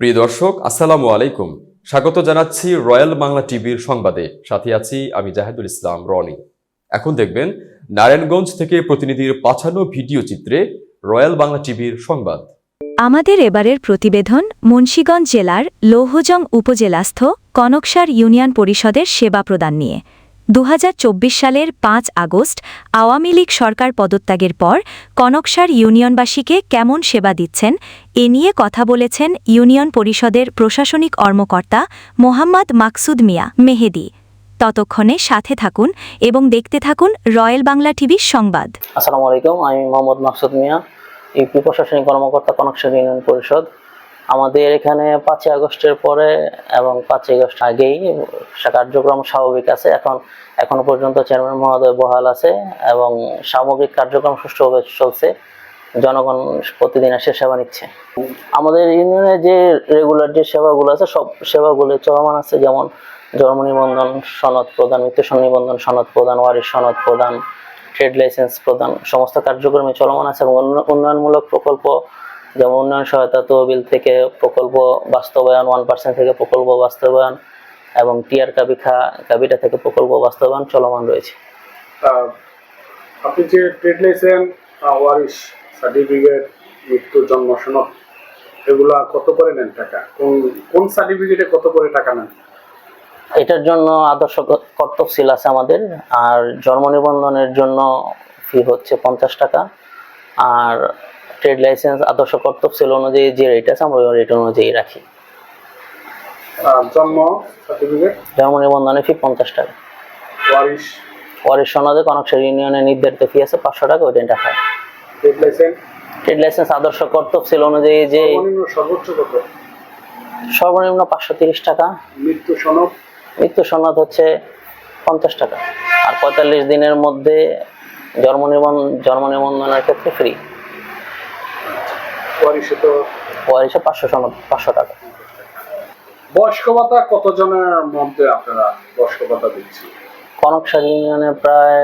প্রিয় দর্শক, আসসালামু আলাইকুম। স্বাগত জানাচ্ছি রয়্যাল বাংলা টিভির সংবাদে। সাথে আছি আমি জাহেদুল ইসলাম, রনি। এখন দেখবেন, নারায়ণগঞ্জ থেকে প্রতিনিধির পাঠানো ভিডিও চিত্রে রয়্যাল বাংলা টিভির সংবাদ। আমাদের এবারের প্রতিবেদন মুন্সীগঞ্জ জেলার লৌহজং উপজেলাস্থ কনকসার ইউনিয়ন পরিষদের সেবা প্রদান নিয়ে। দু হাজার চব্বিশ সালের পাঁচ আগস্ট আওয়ামী লীগ সরকার পদত্যাগের পর কনকসার ইউনিয়নবাসীকে কেমন সেবা দিচ্ছেন এ নিয়ে কথা বলেছেন ইউনিয়ন পরিষদের প্রশাসনিক কর্মকর্তা মোহাম্মদ মাকসুদ মিয়া মেহেদি। ততক্ষণে সাথে থাকুন এবং দেখতে থাকুন রয়্যাল বাংলা টিভির সংবাদ। আসসালামু আলাইকুম, আমি মোহাম্মদ মাকসুদ মিয়া, ইউপি প্রশাসনিক কর্মকর্তা কনকশন ইউনিয়ন পরিষদ। আমাদের এখানে পাঁচই আগস্টের পরে এবং পাঁচই আগস্ট আগেই কার্যক্রম স্বাভাবিক আছে। এখন, এখনও পর্যন্ত চেয়ারম্যান মহোদয় বহাল আছে এবং সামগ্রিক কার্যক্রম সুষ্ঠুভাবে চলছে। জনগণ প্রতিদিন এসে সেবা নিচ্ছে। আমাদের ইউনিয়নে যে রেগুলার যে সেবাগুলো আছে, সব সেবাগুলো চলমান আছে। যেমন জন্ম নিবন্ধন সনদ প্রদান মৃত্যু নিবন্ধন সনদ প্রদান, ওয়ারিশ সনদ প্রদান, ট্রেড লাইসেন্স প্রদান, সমস্ত কার্যক্রমে চলমান আছে এবং উন্নয়নমূলক প্রকল্প যেমন উন্নয়ন সহায়তা তহবিল থেকে প্রকল্প বাস্তবায়ন ওয়ান পার্সেন্ট থেকে প্রকল্প বাস্তবায়ন এবং টিআর কাবিখা কাবিটা থেকে প্রকল্প বাস্তবায়ন চলমান রয়েছে। আপনি যে ট্রেড লাইসেন্স ওয়ারিশ সার্টিফিকেট মৃত্যু জন্ম সনদ এগুলা কত করে নেন টাকা? কোন কোন সার্টিফিকেটে কত করে টাকা নেন? এটার জন্য আদর্শ ক- কর্তব্যশীল আছে আমাদের আর জন্ম নিবন্ধনের জন্য ফি হচ্ছে পঞ্চাশ টাকা আর ট্রেড লাইসেন্স আদর্শ কর্তব্যশীল অনুযায়ী যে রেট আছে আমরা রেট অনুযায়ী রাখি। জন্ম সার্টিফিকেট জন্ম ফি পঞ্চাশ টাকা। ওয়ারিশ? সনদে ইউনিয়নের নির্ধারিত ফি আছে পাঁচশো টাকা ওইটা টাকা ট্রেড লাইসেন্স ট্রেড লাইসেন্স আদর্শ কর্তব্যশীল অনুযায়ী যে সর্বনিম্ন সর্বোচ্চ কত? সর্বনিম্ন পাঁচশো তিরিশ টাকা। মৃত্যু সনদ? মৃত্যু সনদ হচ্ছে পঞ্চাশ টাকা। আর পঁয়তাল্লিশ দিনের মধ্যে জন্ম নিবন্ধন জন্ম নিবন্ধনের ক্ষেত্রে ফ্রি পাঁচশো পাঁচশো টাকা। বয়স্ক ভাতা কতজনের মধ্যে আপনারা বয়স্ক ভাতা দিচ্ছি কনকসার ইউনিয়নে প্রায়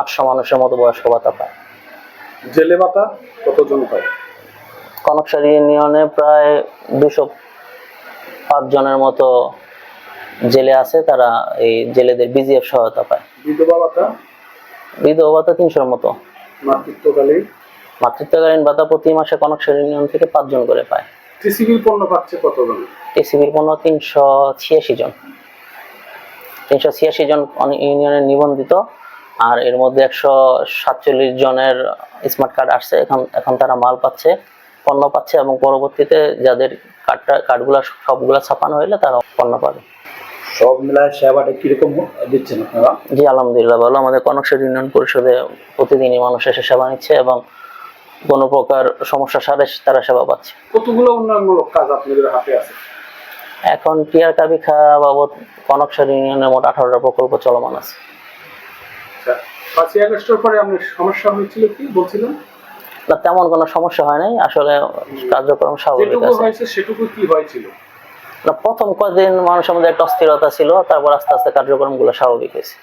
আটশো মানুষের মতো বয়স্ক ভাতা পায়। জেলে ভাতা কতজন পায়? কনকসার ইউনিয়নে প্রায় দুশো পাঁচ জনের মতো জেলে আছে তারা এই জেলেদের বিজিএফ সহায়তা পায়। বিধবা ভাতা? বিধবা ভাতা তিনশোর মতো। মাতৃত্বকালীন? মাতৃত্বকালীন ভাতা প্রতি মাসে কনকসার ইউনিয়ন থেকে পাঁচজন করে পায়। টিসিবির পণ্য পাচ্ছে কতজন টিসিবির পণ্য তিনশো ছিয়াশি জন। তিনশো ছিয়াশি জন নিবন্ধিত আর এর মধ্যে একশো সাতচল্লিশ জনের স্মার্ট কার্ড আসছে। এখন এখন তারা মাল পাচ্ছে পণ্য পাচ্ছে এবং পরবর্তীতে যাদের কার্ডটা কার্ডগুলো সবগুলো ছাপানো হইলে তারা পণ্য পাবে। সব মিলায় সেবাটা কীরকম দিচ্ছেন আপনারা? জি আলহামদুলিল্লাহ ভালো। আমাদের কনকশার ইউনিয়ন পরিষদে প্রতিদিনই মানুষ এসে সেবা নিচ্ছে এবং কোনো প্রকার সমস্যা সারে তারা সেবা পাচ্ছে। কতগুলো উন্নয়নমূলক কাজ আপনাদের হাতে আছে? এখন টিয়ার কাবিখা বাবদ কনকশার ইউনিয়নে মোট আঠারোটা প্রকল্প চলমান আছে। আচ্ছা পাঁচই আগস্টের পরে আপনার সমস্যা হয়েছিল কি বলছিলেন? না তেমন কোনো সমস্যা হয় নাই আসলে কার্যক্রম স্বাভাবিক আছে। সেটুকু কি হয়েছিল? না প্রথম কয়েকদিন মানুষের মধ্যে একটা অস্থিরতা ছিল তারপর আস্তে আস্তে কার্যক্রমগুলো স্বাভাবিক হয়েছে।